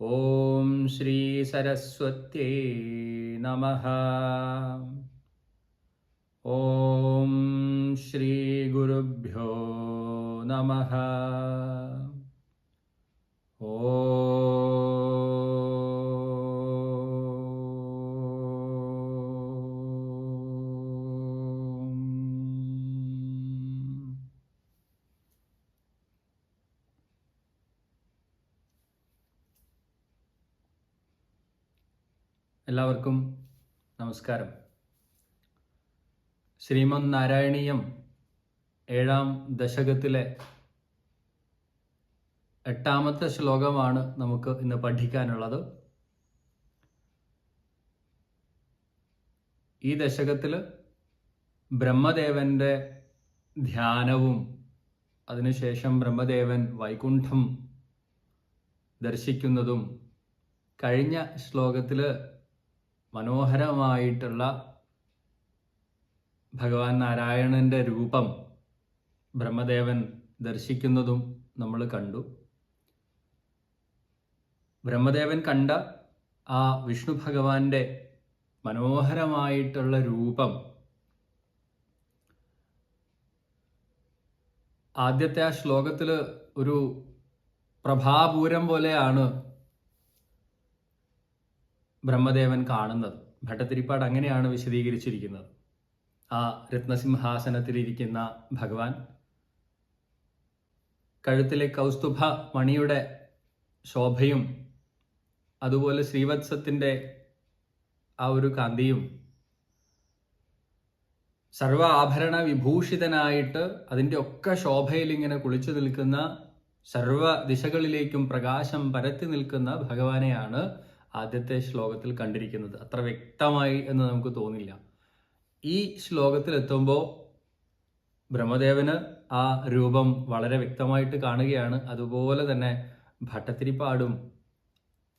ॐ श्रीसरस्वत्यै नमः। ॐ श्रीगुरुभ्यो नमः। ഓം എല്ലാവർക്കും നമസ്കാരം. ശ്രീമന് നാരായണീയം ഏഴാം ദശകത്തിലെ എട്ടാമത്തെ ശ്ലോകമാണ് നമുക്ക് ഇന്ന് പഠിക്കാനുള്ളത്. ഈ ദശകത്തിൽ ബ്രഹ്മദേവന്റെ ധ്യാനവും അതിനുശേഷം ബ്രഹ്മദേവൻ വൈകുണ്ഠം ദർശിക്കുന്നതും കഴിഞ്ഞ ശ്ലോകത്തിൽ മനോഹരമായിട്ടുള്ള ഭഗവാൻ നാരായണന്റെ രൂപം ബ്രഹ്മദേവൻ ദർശിക്കുന്നതും നമ്മൾ കണ്ടു. ബ്രഹ്മദേവൻ കണ്ട ആ വിഷ്ണു ഭഗവാന്റെ മനോഹരമായിട്ടുള്ള രൂപം ആദ്യത്തെ ആ ശ്ലോകത്തിൽ ഒരു പ്രഭാപൂരം പോലെയാണ് ബ്രഹ്മദേവൻ കാണുന്നത്. ഭട്ടത്തിരിപ്പാട് അങ്ങനെയാണ് വിശദീകരിച്ചിരിക്കുന്നത്. ആ രത്നസിംഹാസനത്തിലിരിക്കുന്ന ഭഗവാൻ കഴുത്തിലെ കൗസ്തുഭ മണിയുടെ ശോഭയും അതുപോലെ ശ്രീവത്സത്തിന്റെ ആ ഒരു കാന്തിയും സർവ ആഭരണ വിഭൂഷിതനായിട്ട് അതിന്റെ ഒക്കെ ശോഭയിൽ ഇങ്ങനെ കുളിച്ചു നിൽക്കുന്ന സർവ ദിശകളിലേക്കും പ്രകാശം പരത്തി നിൽക്കുന്ന ഭഗവാനെയാണ് ആദ്യത്തെ ശ്ലോകത്തിൽ കണ്ടിരിക്കുന്നത്. അത്ര വ്യക്തമായി എന്ന് നമുക്ക് തോന്നില്ല. ഈ ശ്ലോകത്തിൽ എത്തുമ്പോൾ ബ്രഹ്മദേവന് ആ രൂപം വളരെ വ്യക്തമായിട്ട് കാണുകയാണ്. അതുപോലെ തന്നെ ഭട്ടത്തിരിപ്പാടും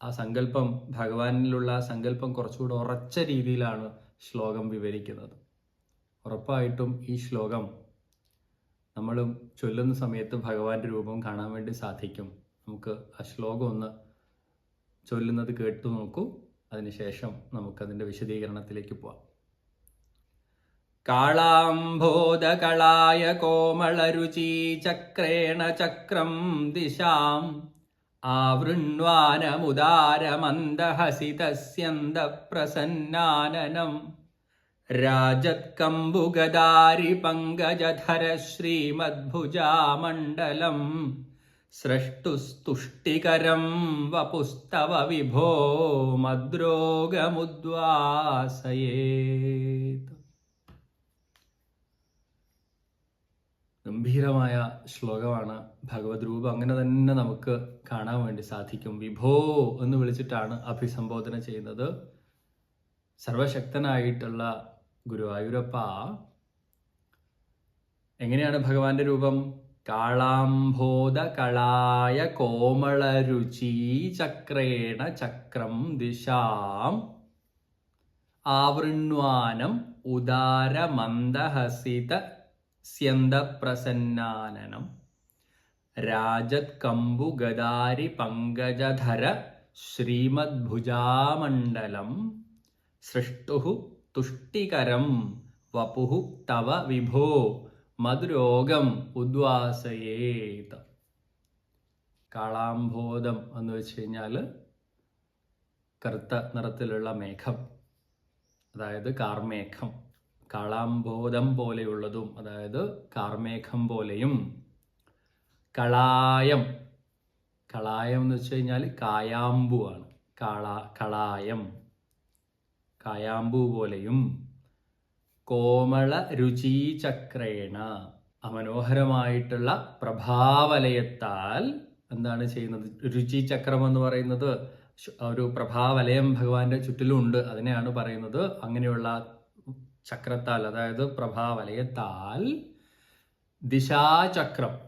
ആ സങ്കല്പം ഭഗവാനിലുള്ള സങ്കല്പം കുറച്ചുകൂടെ ഉറച്ച രീതിയിലാണ് ശ്ലോകം വിവരിക്കുന്നത്. ഉറപ്പായിട്ടും ഈ ശ്ലോകം നമ്മളും ചൊല്ലുന്ന സമയത്ത് ഭഗവാന്റെ രൂപം കാണാൻ വേണ്ടി സാധിക്കും. നമുക്ക് ആ ശ്ലോകം ഒന്ന് ചൊല്ലുന്നത് കേട്ടു നോക്കൂ. അതിനുശേഷം നമുക്കതിന്റെ വിശദീകരണത്തിലേക്ക് പോവാം. കാളാംബോധകളായ കോമളരുചി ചക്രേണ ചക്രം ദിശാം. ആവൃണ്വാനമുദാരമന്ദഹസിതസ്യന്തപ്രസന്നാനനം. രാജത്കമ്പുഗദാരി പങ്കജധര ശ്രീമദ്ഭുജാമണ്ഡലം സ്രഷ്ടുസ്തുഷ്ടികരം വപുസ്തവ വിഭോ മദ്രോഗമുദ്വാസയേത്. ഗംഭീരമായ ശ്ലോകമാണ് ഭഗവത് രൂപം. അങ്ങനെ തന്നെ നമുക്ക് കാണാൻ വേണ്ടി സാധിക്കും. വിഭോ എന്ന് വിളിച്ചിട്ടാണ് അഭിസംബോധന ചെയ്യുന്നത്. സർവശക്തനായിട്ടുള്ള ഗുരുവായൂരപ്പ എങ്ങനെയാണ് ഭഗവാന്റെ രൂപം കാളാംബോധ കളായ കോമളരുചി ചക്രേണ ചക്രം ദിശാം. ആവൃണ്വാനം ഉദാരമന്ദഹസിത സ്യന്തപ്രസന്നാനനം. രാജത് കമ്പു ഗദാരി പങ്കജധര ശ്രീമദ്ഭുജാമണ്ഡലം. സൃഷ്ടു തുഷ്ടികരം വപുഹു തവ വിഭോ. മധുരോഗം ഉദ്വാസയേത്. കാളാംബോധം എന്ന് വെച്ച് കഴിഞ്ഞാൽ കറുത്ത നിറത്തിലുള്ള മേഘം അതായത് കാർമേഘം. കാളാംബോധം പോലെയുള്ളതും അതായത് കാർമേഘം പോലെയും. കളായം. കളായം എന്ന് വെച്ച് കഴിഞ്ഞാൽ കായാമ്പു ആണ് കാളാ കളായം. കായാമ്പു പോലെയും. കോമള രുചീചക്രേണ. അമനോഹരമായിട്ടുള്ള പ്രഭാവലയത്താൽ എന്താണ് ചെയ്യുന്നത്? രുചിചക്രം എന്ന് പറയുന്നത് ഒരു പ്രഭാവലയം ഭഗവാന്റെ ചുറ്റിലുണ്ട് അതിനെയാണ് പറയുന്നത്. അങ്ങനെയുള്ള ചക്രത്താൽ അതായത് പ്രഭാവലയത്താൽ ദിശാചക്രം.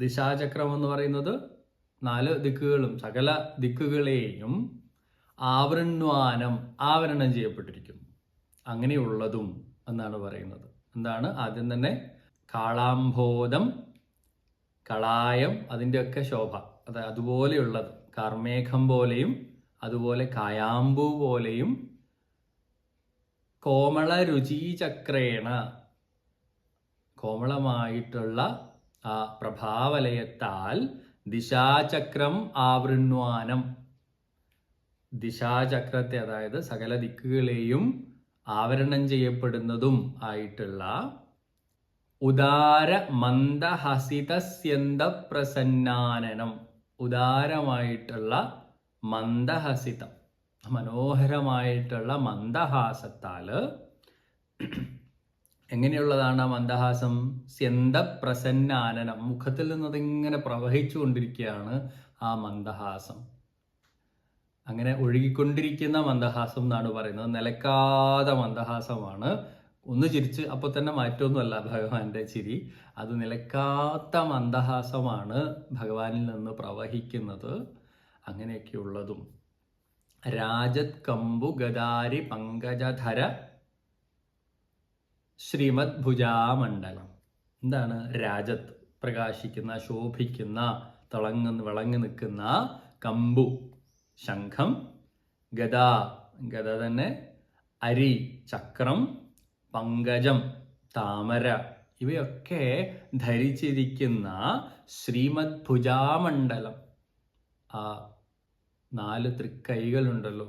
ദിശാചക്രം എന്ന് പറയുന്നത് നാല് ദിക്കുകളും സകല ദിക്കുകളെയും ആവൃണ്വാനം ആവരണം ചെയ്യപ്പെട്ടിരിക്കുന്നു അങ്ങനെയുള്ളതും എന്നാണ് പറയുന്നത്. എന്താണ്? ആദ്യം തന്നെ കാളാംബോധം കളായം അതിന്റെയൊക്കെ ശോഭ. അത് അതുപോലെയുള്ളത്. കാർമേഘം പോലെയും അതുപോലെ കായാമ്പു പോലെയും കോമള രുചിചക്രേണ കോമളമായിട്ടുള്ള ആ പ്രഭാവലയത്താൽ ദിശാചക്രം ആവൃണ്വാനം. ദിശാചക്രത്തെ അതായത് സകല ദിക്കുകളെയും ആവരണം ചെയ്യപ്പെടുന്നതും ആയിട്ടുള്ള ഉദാര മന്ദഹസിതസ്യന്ത പ്രസന്നാനനം ഉദാരമായിട്ടുള്ള മന്ദഹസിതം മനോഹരമായിട്ടുള്ള മന്ദഹാസത്താൽ എങ്ങനെയുള്ളതാണ് ആ മന്ദഹാസം? സ്യന്ത പ്രസന്നാനനം മുഖത്തിൽ നിന്നതിങ്ങനെ പ്രവഹിച്ചു കൊണ്ടിരിക്കുകയാണ് ആ മന്ദഹാസം. അങ്ങനെ ഒഴുകിക്കൊണ്ടിരിക്കുന്ന മന്ദഹാസം എന്നാണ് പറയുന്നത്. നിലക്കാതെ മന്ദഹാസമാണ്. ഒന്ന് ചിരിച്ച് അപ്പോൾ തന്നെ മാറ്റമൊന്നുമല്ല ഭഗവാന്റെ ചിരി. അത് നിലക്കാത്ത മന്ദഹാസമാണ് ഭഗവാനിൽ നിന്ന് പ്രവഹിക്കുന്നത്. അങ്ങനെയൊക്കെയുള്ളതും. രാജത് കമ്പു ഗദാരി പങ്കജധര ശ്രീമദ് ഭുജാമണ്ഡലം എന്താണ്? രാജത് പ്രകാശിക്കുന്ന ശോഭിക്കുന്ന തിളങ്ങുന്ന വിളങ്ങി നിൽക്കുന്ന കമ്പു. ശംഖം ഗദ ഗദ തന്നെ അരി ചക്രം പങ്കജം താമര ഇവയൊക്കെ ധരിച്ചിരിക്കുന്ന ശ്രീമദ് ഭുജാമണ്ഡലം ആ നാല് തൃക്കൈകളുണ്ടല്ലോ.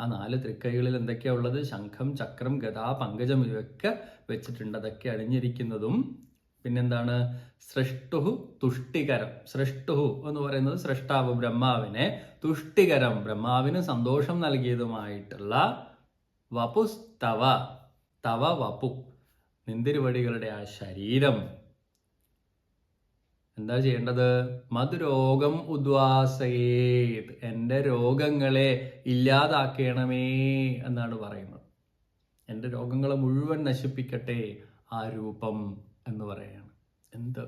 ആ നാല് തൃക്കൈകളിൽ എന്തൊക്കെയാ ഉള്ളത്? ശംഖം ചക്രം ഗദ പങ്കജം ഇവയൊക്കെ വെച്ചിട്ടുണ്ട്. അതൊക്കെ അണിഞ്ഞിരിക്കുന്നതും പിന്നെന്താണ്? സൃഷ്ടുഹു തുഷ്ടികരം. സൃഷ്ടുഹു എന്ന് പറയുന്നത് സൃഷ്ടാവ് ബ്രഹ്മാവിനെ തുഷ്ടികരം ബ്രഹ്മാവിന് സന്തോഷം നൽകിയതുമായിട്ടുള്ള വപുസ്തവ തവ വപു നിന്തിരുവടികളുടെ ആ ശരീരം. എന്താ ചെയ്യേണ്ടത്? മധുരോഗം ഉദ്വാസയേത് എന്റെ രോഗങ്ങളെ ഇല്ലാതാക്കണമേ എന്നാണ് പറയുന്നത്. എന്റെ രോഗങ്ങളെ മുഴുവൻ നശിപ്പിക്കട്ടെ ആ രൂപം. എന്ന് പറയുകയാണ്. എന്ത്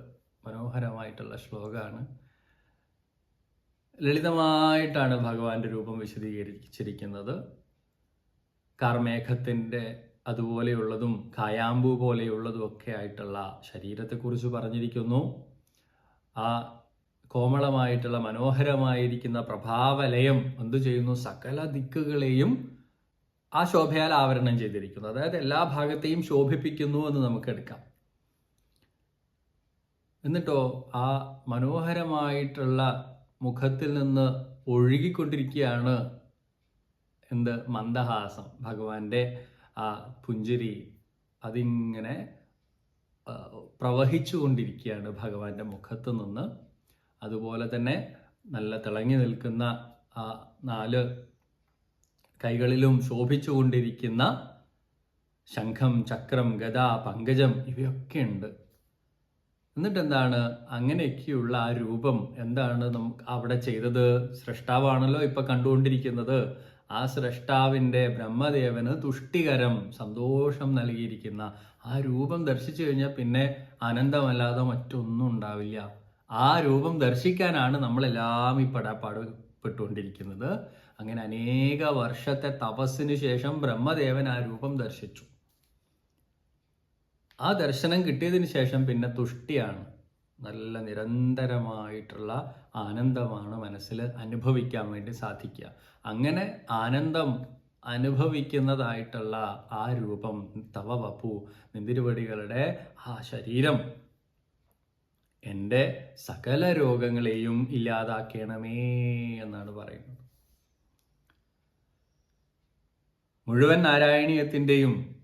മനോഹരമായിട്ടുള്ള ശ്ലോകമാണ് ലളിതമായിട്ടാണ് ഭഗവാന്റെ രൂപം വിശദീകരിച്ചിരിക്കുന്നത്. കാർമേഘത്തിന്റെ അതുപോലെയുള്ളതും കായാമ്പു പോലെയുള്ളതും ഒക്കെ ആയിട്ടുള്ള ശരീരത്തെക്കുറിച്ച് പറഞ്ഞിരിക്കുന്നു. ആ കോമളമായിട്ടുള്ള മനോഹരമായിരിക്കുന്ന പ്രഭാവലയം എന്തു ചെയ്യുന്നു? സകല ദിക്കുകളെയും ആ ശോഭയാൽ ആവരണം ചെയ്തിരിക്കുന്നു. അതായത് എല്ലാ ഭാഗത്തെയും ശോഭിപ്പിക്കുന്നു എന്ന് നമുക്ക് എടുക്കാം. എന്നിട്ടോ ആ മനോഹരമായിട്ടുള്ള മുഖത്തിൽ നിന്ന് ഒഴുകിക്കൊണ്ടിരിക്കുകയാണ് എന്ത് മന്ദഹാസം. ഭഗവാന്റെ ആ പുഞ്ചിരി അതിങ്ങനെ പ്രവഹിച്ചുകൊണ്ടിരിക്കുകയാണ് ഭഗവാന്റെ മുഖത്ത് നിന്ന്. അതുപോലെ തന്നെ നല്ല തിളങ്ങി നിൽക്കുന്ന ആ നാല് കൈകളിലും ശോഭിച്ചുകൊണ്ടിരിക്കുന്ന ശംഖം ചക്രം ഗദ പങ്കജം ഇവയൊക്കെ ഉണ്ട്. എന്നിട്ട് എന്താണ് അങ്ങനെയൊക്കെയുള്ള ആ രൂപം എന്താണ് നമുക്ക് അവിടെ ചെയ്തത്? സൃഷ്ടാവാണല്ലോ ഇപ്പൊ കണ്ടുകൊണ്ടിരിക്കുന്നത്. ആ സൃഷ്ടാവിന്റെ ബ്രഹ്മദേവന് തുഷ്ടികരം സന്തോഷം നൽകിയിരിക്കുന്ന ആ രൂപം ദർശിച്ചു കഴിഞ്ഞാൽ പിന്നെ ആനന്ദമല്ലാതെ മറ്റൊന്നും ഉണ്ടാവില്ല. ആ രൂപം ദർശിക്കാനാണ് നമ്മളെല്ലാം ഈ പടാപ്പാട് പെട്ടുകൊണ്ടിരിക്കുന്നത് അങ്ങനെ അനേക വർഷത്തെ തപസ്സിന് ശേഷം ബ്രഹ്മദേവൻ ആ രൂപം ദർശിച്ചു. ആ ദർശനം കിട്ടിയതിന് ശേഷം പിന്നെ തുഷ്ടിയാണ്. നല്ല നിരന്തരമായിട്ടുള്ള ആനന്ദമാണ് മനസ്സിൽ അനുഭവിക്കാൻ വേണ്ടി സാധിക്കുക. അങ്ങനെ ആനന്ദം അനുഭവിക്കുന്നതായിട്ടുള്ള ആ രൂപം തവ വപ്പു നിന്തിരുവടികളുടെ ആ ശരീരം എന്റെ സകല രോഗങ്ങളെയും ഇല്ലാതാക്കണമേ എന്നാണ് പറയുന്നത്. മുഴുവൻ നാരായണീയത്തിന്റെയും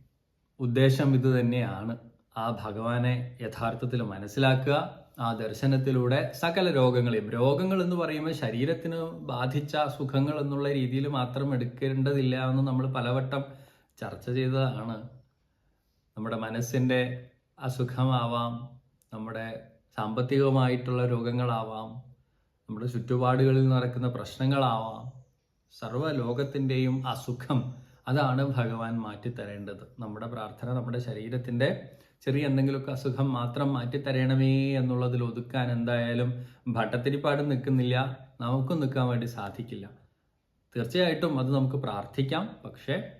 ഉദ്ദേശം ഇത് തന്നെയാണ്. ആ ഭഗവാനെ യഥാർത്ഥത്തിൽ മനസ്സിലാക്കുക ആ ദർശനത്തിലൂടെ സകല രോഗങ്ങളെയും രോഗങ്ങൾ എന്ന് പറയുമ്പോൾ ശരീരത്തിന് ബാധിച്ച സുഖങ്ങൾ എന്നുള്ള രീതിയിൽ മാത്രം എടുക്കേണ്ടതില്ല എന്ന് നമ്മൾ പലവട്ടം ചർച്ച ചെയ്തതാണ്. നമ്മുടെ മനസ്സിന്റെ അസുഖമാവാം നമ്മുടെ സാമ്പത്തികമായിട്ടുള്ള രോഗങ്ങളാവാം നമ്മുടെ ചുറ്റുപാടുകളിൽ നടക്കുന്ന പ്രശ്നങ്ങളാവാം സർവ ലോകത്തിന്റെയും അസുഖം അതാണ് ഭഗവാൻ മാറ്റിത്തരേണ്ടത്. നമ്മുടെ പ്രാർത്ഥന നമ്മുടെ ശരീരത്തിന്റെ ചെറിയ എന്തെങ്കിലുമൊക്കെ അസുഖം മാത്രം മാറ്റിത്തരണമേ എന്നുള്ളതിൽ ഒതുക്കാൻ എന്തായാലും ഭട്ടത്തിരിപ്പാട് നിൽക്കുന്നില്ല. നമുക്കും നിൽക്കാൻ വേണ്ടി സാധിക്കില്ല. തീർച്ചയായിട്ടും അത് നമുക്ക് പ്രാർത്ഥിക്കാം. പക്ഷേ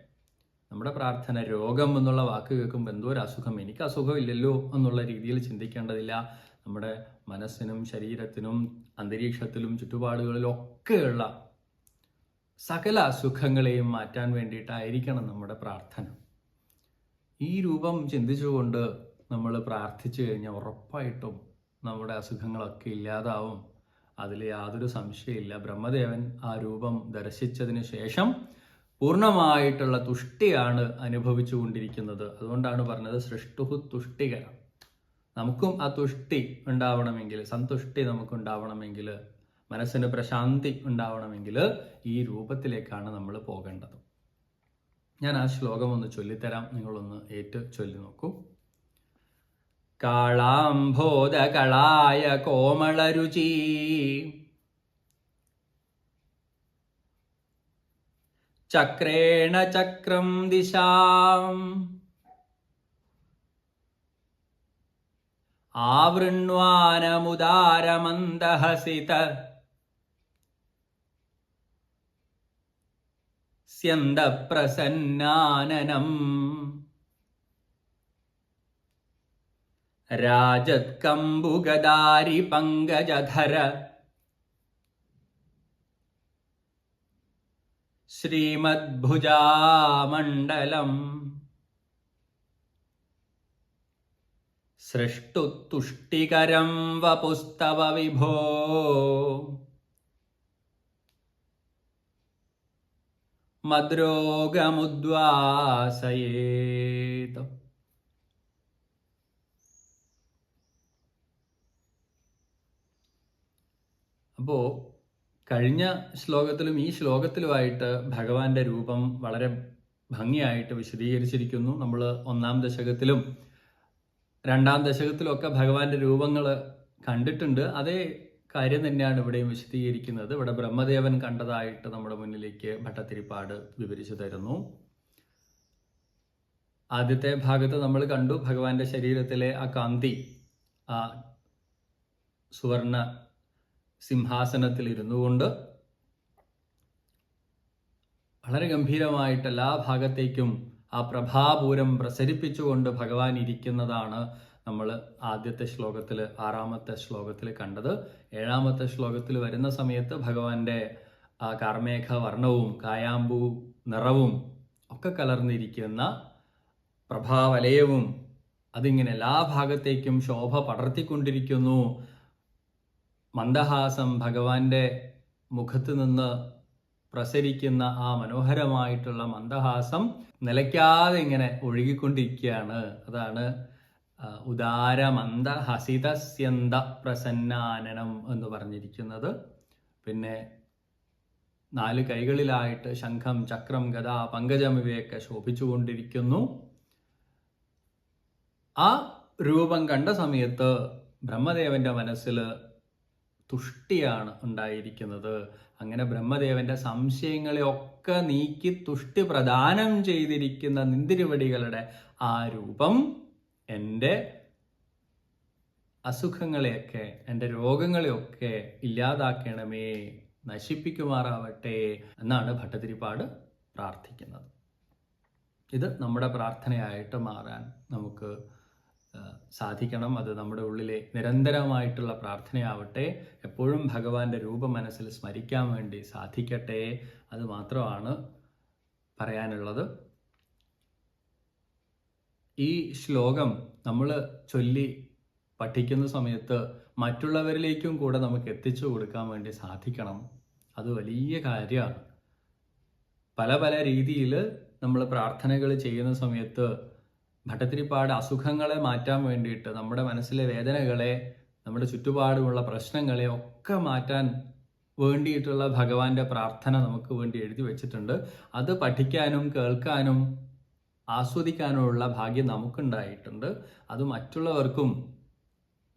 നമ്മുടെ പ്രാർത്ഥന രോഗം എന്നുള്ള വാക്ക് കേൾക്കുമ്പോൾ എന്തോ ഒരു അസുഖം. എനിക്ക് അസുഖമില്ലല്ലോ എന്നുള്ള രീതിയിൽ ചിന്തിക്കേണ്ടതില്ല. നമ്മുടെ മനസ്സിനും ശരീരത്തിനും അന്തരീക്ഷത്തിലും ചുറ്റുപാടുകളിലും ഒക്കെയുള്ള സകല അസുഖങ്ങളെയും മാറ്റാൻ വേണ്ടിയിട്ടായിരിക്കണം നമ്മുടെ പ്രാർത്ഥന. ഈ രൂപം ചിന്തിച്ചുകൊണ്ട് നമ്മൾ പ്രാർത്ഥിച്ചു കഴിഞ്ഞാൽ ഉറപ്പായിട്ടും നമ്മുടെ അസുഖങ്ങളൊക്കെ ഇല്ലാതാവും. അതിൽ യാതൊരു സംശയമില്ല ബ്രഹ്മദേവൻ ആ രൂപം ദർശിച്ചതിന് ശേഷം പൂർണമായിട്ടുള്ള തുഷ്ടിയാണ് അനുഭവിച്ചു കൊണ്ടിരിക്കുന്നത്. അതുകൊണ്ടാണ് പറഞ്ഞത് സൃഷ്ടുഹു തുഷ്ടികരം നമുക്കും ആ തുഷ്ടി ഉണ്ടാവണമെങ്കിൽ സന്തുഷ്ടി നമുക്ക് ഉണ്ടാവണമെങ്കിൽ മനസ്സിന് പ്രശാന്തി ഉണ്ടാവണമെങ്കിൽ ഈ രൂപത്തിലേക്കാണ് നമ്മൾ പോകേണ്ടത്. ഞാൻ ആ ശ്ലോകം ഒന്ന് ചൊല്ലിത്തരാം. നിങ്ങളൊന്ന് ഏറ്റു ചൊല്ലി നോക്കൂ. കാളാംബോധകളായ കോമളരുചി. ചക്രേണ ചക്രം ദിശാം. ആവൃണ്വാനമുദാരമന്ദഹസിത സ്യന്തപ്രസന്നാനനം രാജത്കമ്പുഗദാരി പങ്കജധര. ശ്രീമദ്ഭുജാമണ്ഡലം. സൃഷ്ടുത്തുഷ്ടികരം വപുസ്തവ വിഭോ. മദ്രോഗമുദ്വാസയേത്. അപ്പോ കഴിഞ്ഞ ശ്ലോകത്തിലും ഈ ശ്ലോകത്തിലുമായിട്ട് ഭഗവാന്റെ രൂപം വളരെ ഭംഗിയായിട്ട് വിശദീകരിച്ചിരിക്കുന്നു. നമ്മൾ ഒന്നാം ദശകത്തിലും രണ്ടാം ദശകത്തിലും ഒക്കെ ഭഗവാന്റെ രൂപങ്ങൾ കണ്ടിട്ടുണ്ട്. അതേ കാര്യം തന്നെയാണ് ഇവിടെയും വിശദീകരിക്കുന്നത്. ഇവിടെ ബ്രഹ്മദേവൻ കണ്ടതായിട്ട് നമ്മുടെ മുന്നിലേക്ക് ഭട്ടത്തിരിപ്പാട് വിവരിച്ചു തരുന്നു. ആദ്യത്തെ ഭാഗത്ത് നമ്മൾ കണ്ടു ഭഗവാന്റെ ശരീരത്തിലെ ആ കാന്തി ആ സുവർണ സിംഹാസനത്തിൽ ഇരുന്നു കൊണ്ട് വളരെ ഗംഭീരമായിട്ട് എല്ലാ ഭാഗത്തേക്കും ആ പ്രഭാപൂരം പ്രസരിപ്പിച്ചുകൊണ്ട് ഭഗവാൻ ഇരിക്കുന്നതാണ് നമ്മൾ ആദ്യത്തെ ശ്ലോകത്തിൽ ആറാമത്തെ ശ്ലോകത്തിൽ കണ്ടത്. ഏഴാമത്തെ ശ്ലോകത്തിൽ വരുന്ന സമയത്ത് ഭഗവാന്റെ ആ കാർമേഘ വർണവും കായാമ്പൂ നിറവും ഒക്കെ കലർന്നിരിക്കുന്ന പ്രഭാവലയവും അതിങ്ങനെ എല്ലാ ഭാഗത്തേക്കും ശോഭ പടർത്തിക്കൊണ്ടിരിക്കുന്നു. മന്ദഹാസം ഭഗവാന്റെ മുഖത്ത് നിന്ന് പ്രസരിക്കുന്ന ആ മനോഹരമായിട്ടുള്ള മന്ദഹാസം നിലയ്ക്കാതെ ഇങ്ങനെ ഒഴുകിക്കൊണ്ടിരിക്കുകയാണ്. അതാണ് ഉദാരമന്ദ ഹസിതസ്യന്ത പ്രസന്നാനനം എന്ന് പറഞ്ഞിരിക്കുന്നത്. പിന്നെ നാല് കൈകളിലായിട്ട് ശംഖം ചക്രം ഗത പങ്കജം ഇവയൊക്കെ ശോഭിച്ചുകൊണ്ടിരിക്കുന്നു. ആ രൂപം കണ്ട സമയത്ത് ബ്രഹ്മദേവന്റെ മനസ്സിൽ തുഷ്ടിയാണ് ഉണ്ടായിരിക്കുന്നത്. അങ്ങനെ ബ്രഹ്മദേവന്റെ സംശയങ്ങളെ ഒക്കെ നീക്കി തുഷ്ടി പ്രദാനം ചെയ്തിരിക്കുന്ന നിന്തിരിവടികളുടെ ആ രൂപം എന്റെ അസുഖങ്ങളെയൊക്കെ എന്റെ രോഗങ്ങളെയൊക്കെ ഇല്ലാതാക്കണമേ നശിപ്പിക്കുമാറാവട്ടെ എന്നാണ് ഭട്ടതിരിപ്പാട് പ്രാർത്ഥിക്കുന്നത്. ഇത് നമ്മുടെ പ്രാർത്ഥനയായിട്ട് മാറാൻ നമുക്ക് സാധിക്കണം. അത് നമ്മുടെ ഉള്ളിലെ നിരന്തരമായിട്ടുള്ള പ്രാർത്ഥനയാവട്ടെ എപ്പോഴും ഭഗവാന്റെ രൂപം മനസ്സിൽ സ്മരിക്കാൻ വേണ്ടി സാധിക്കട്ടെ അത് മാത്രമാണ് പറയാനുള്ളത്. ഈ ശ്ലോകം നമ്മൾ ചൊല്ലി പഠിക്കുന്ന സമയത്ത് മറ്റുള്ളവരിലേക്കും കൂടെ നമുക്ക് എത്തിച്ചു കൊടുക്കാൻ വേണ്ടി സാധിക്കണം. അത് വലിയ കാര്യമാണ്. പല പല രീതിയിൽ നമ്മൾ പ്രാർത്ഥനകൾ ചെയ്യുന്ന സമയത്ത് ഭട്ടത്തിരിപ്പാട് അസുഖങ്ങളെ മാറ്റാൻ വേണ്ടിയിട്ട് നമ്മുടെ മനസ്സിലെ വേദനകളെ നമ്മുടെ ചുറ്റുപാടുമുള്ള പ്രശ്നങ്ങളെ ഒക്കെ മാറ്റാൻ വേണ്ടിയിട്ടുള്ള ഭഗവാന്റെ പ്രാർത്ഥന നമുക്ക് വേണ്ടി എഴുതി വെച്ചിട്ടുണ്ട്. അത് പഠിക്കാനും കേൾക്കാനും ആസ്വദിക്കാനുമുള്ള ഭാഗ്യം നമുക്കുണ്ടായിട്ടുണ്ട്. അത് മറ്റുള്ളവർക്കും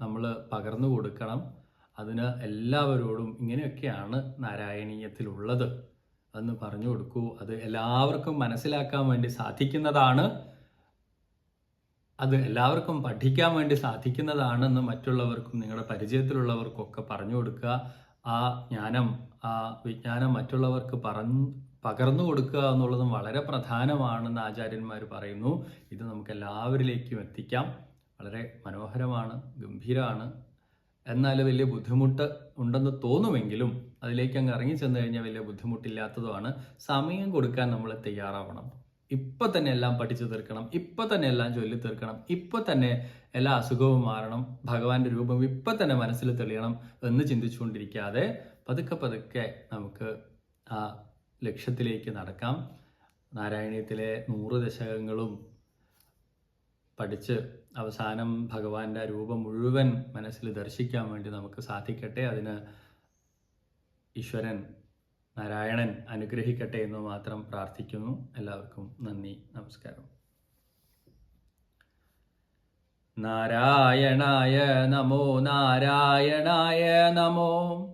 നമ്മൾ പകർന്നു കൊടുക്കണം. അതിന് എല്ലാവരോടും ഇങ്ങനെയൊക്കെയാണ് നാരായണീയത്തിലുള്ളത്. എന്ന് പറഞ്ഞു കൊടുക്കൂ. അത് എല്ലാവർക്കും മനസ്സിലാക്കാൻ വേണ്ടി സാധിക്കുന്നതാണ്. അത് എല്ലാവർക്കും പഠിക്കാൻ വേണ്ടി സാധിക്കുന്നതാണെന്ന് മറ്റുള്ളവർക്കും നിങ്ങളുടെ പരിചയത്തിലുള്ളവർക്കൊക്കെ പറഞ്ഞു കൊടുക്കുക. ആ ജ്ഞാനം ആ വിജ്ഞാനം മറ്റുള്ളവർക്ക് പറഞ്ഞു പകർന്നു കൊടുക്കുക എന്നുള്ളതും വളരെ പ്രധാനമാണെന്ന് ആചാര്യന്മാർ പറയുന്നു. ഇത് നമുക്ക് എല്ലാവരിലേക്കും എത്തിക്കാം. വളരെ മനോഹരമാണ് ഗംഭീരമാണ്. എന്നാൽ വലിയ ബുദ്ധിമുട്ട് ഉണ്ടെന്ന് തോന്നുമെങ്കിലും അതിലേക്ക് അങ്ങ് ഇറങ്ങി ചെന്ന് കഴിഞ്ഞാൽ വലിയ ബുദ്ധിമുട്ടില്ലാത്തതുമാണ്. സമയം കൊടുക്കാൻ നമ്മൾ തയ്യാറാവണം. ഇപ്പൊ തന്നെ എല്ലാം പഠിച്ചു തീർക്കണം. ഇപ്പൊ തന്നെ എല്ലാം ചൊല്ലി തീർക്കണം. ഇപ്പൊ തന്നെ എല്ലാ അസുഖവും മാറണം. ഭഗവാന്റെ രൂപം ഇപ്പൊ തന്നെ മനസ്സിൽ തെളിയണം എന്ന് ചിന്തിച്ചുകൊണ്ടിരിക്കാതെ പതുക്കെ പതുക്കെ നമുക്ക് ആ ലക്ഷ്യത്തിലേക്ക് നടക്കാം. നാരായണീയത്തിലെ നൂറ് ദശകങ്ങളും പഠിച്ച് അവസാനം ഭഗവാന്റെ രൂപം മുഴുവൻ മനസ്സിൽ ദർശിക്കാൻ വേണ്ടി നമുക്ക് സാധിക്കട്ടെ. അതിന് ഈശ്വരൻ നാരായണൻ അനുഗ്രഹിക്കട്ടെ എന്ന് മാത്രം പ്രാർത്ഥിക്കുന്നു. എല്ലാവർക്കും നന്ദി നമസ്കാരം. നാരായണായ നമോ നാരായണായ നമോ.